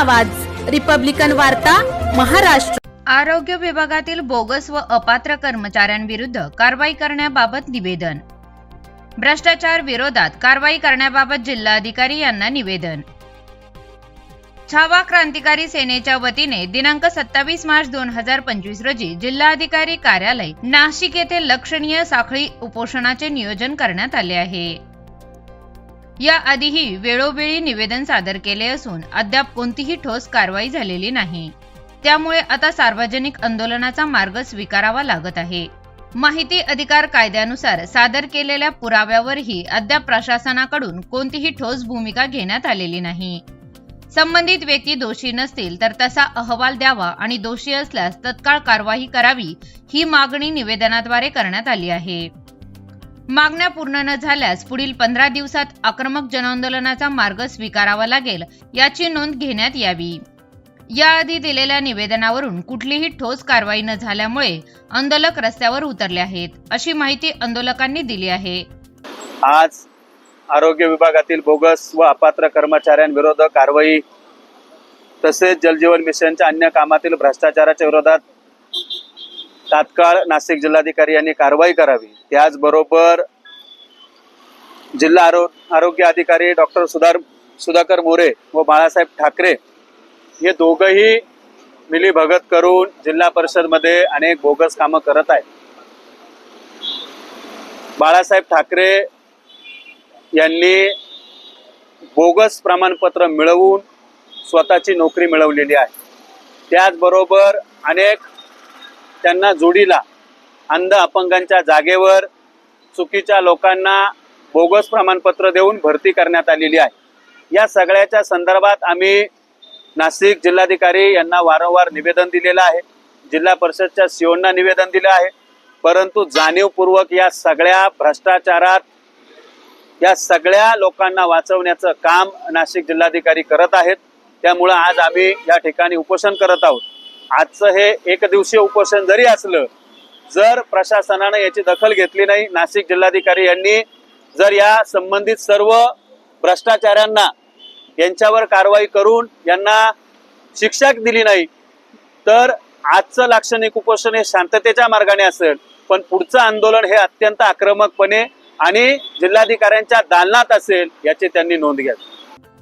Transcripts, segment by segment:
आवाज. रिपब्लिकन वार्ता महाराष्ट्र. आरोग्य विभागातील बोगस व अपात्र कर्मचाऱ्यांविरुद्ध कारवाई करण्याबाबत निवेदन. भ्रष्टाचार विरोधात कारवाई करण्याबाबत जिल्हाधिकारी यांना निवेदन. छावा क्रांतिकारी सेनेच्या वतीने दिनांक सत्तावीस मार्च दोन हजार पंचवीस रोजी जिल्हाधिकारी कार्यालय नाशिक येथे लक्षणीय साखळी उपोषणाचे नियोजन करण्यात आले आहे. याआधीही वेळोवेळी निवेदन सादर केले असून अद्याप कोणतीही ठोस कारवाई झालेली नाही. त्यामुळे आता सार्वजनिक आंदोलनाचा मार्ग स्वीकारावा लागत आहे. माहिती अधिकार कायद्यानुसार सादर केलेल्या पुराव्यावरही अद्याप प्रशासनाकडून कोणतीही ठोस भूमिका घेण्यात आलेली नाही. संबंधित व्यक्ती दोषी नसतील तर तसा अहवाल द्यावा आणि दोषी असल्यास तत्काळ कारवाई करावी ही मागणी निवेदनाद्वारे करण्यात आली आहे. मागण्या पूर्ण न झाल्यास पुढील पंधरा दिवसात आक्रमक जनआंदोलनाचा मार्ग स्वीकारावा लागेल याची नोंद घेण्यात यावी. याआधी दिलेल्या निवेदनावरून कुठलीही ठोस कारवाई न झाल्यामुळे आंदोलक रस्त्यावर उतरले आहेत अशी माहिती आंदोलकांनी दिली आहे. आज आरोग्य विभागातील बोगस व अपात्र कर्मचाऱ्यांविरोधात कारवाई तसेच जलजीवन मिशनच्या अन्य कामातील भ्रष्टाचाराच्या विरोधात तात्काळ नाशिक जिल्हाधिकारी यांनी कारवाई करावी. त्याचबरोबर जिल्हा आरो आरोग्य अधिकारी डॉक्टर सुधार सुधाकर मोरे व बाळासाहेब ठाकरे हे दोघंही मिलीभगत करून जिल्हा परिषदमध्ये अनेक बोगस कामं करत आहेत. बाळासाहेब ठाकरे यांनी बोगस प्रमाणपत्र मिळवून स्वतःची नोकरी मिळवलेली आहे. त्याचबरोबर अनेक त्यांना जोडीला अंध अपंगांच्या जागेवर चुकीच्या लोकांना बोगस प्रमाणपत्र देऊन भरती करण्यात आलेली आहे. या सगळ्याच्या संदर्भात आम्ही नाशिक जिल्हाधिकारी यांना वारंवार निवेदन दिलेलं आहे. जिल्हा परिषदच्या सीओंना निवेदन दिलं आहे. परंतु जाणीवपूर्वक या सगळ्या भ्रष्टाचारात या सगळ्या लोकांना वाचवण्याचं काम नाशिक जिल्हाधिकारी करत आहेत. त्यामुळं आज आम्ही या ठिकाणी उपोषण करत आहोत. आजचं हे एक दिवसीय उपोषण जरी असलं जर प्रशासनानं याची दखल घेतली नाही नाशिक जिल्हाधिकारी यांनी जर या संबंधित सर्व भ्रष्टाचाऱ्यांना यांच्यावर कारवाई करून यांना शिक्षा दिली नाही तर आजचं लाक्षणिक उपोषण हे शांततेच्या मार्गाने असेल पण पुढचं आंदोलन हे अत्यंत आक्रमकपणे आणि जिल्हाधिकाऱ्यांच्या दालनात असेल याची त्यांनी नोंद घ्यावी.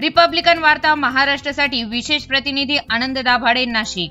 रिपब्लिकन वार्ता महाराष्ट्रासाठी विशेष प्रतिनिधी आनंद दाभाडे नाशिक.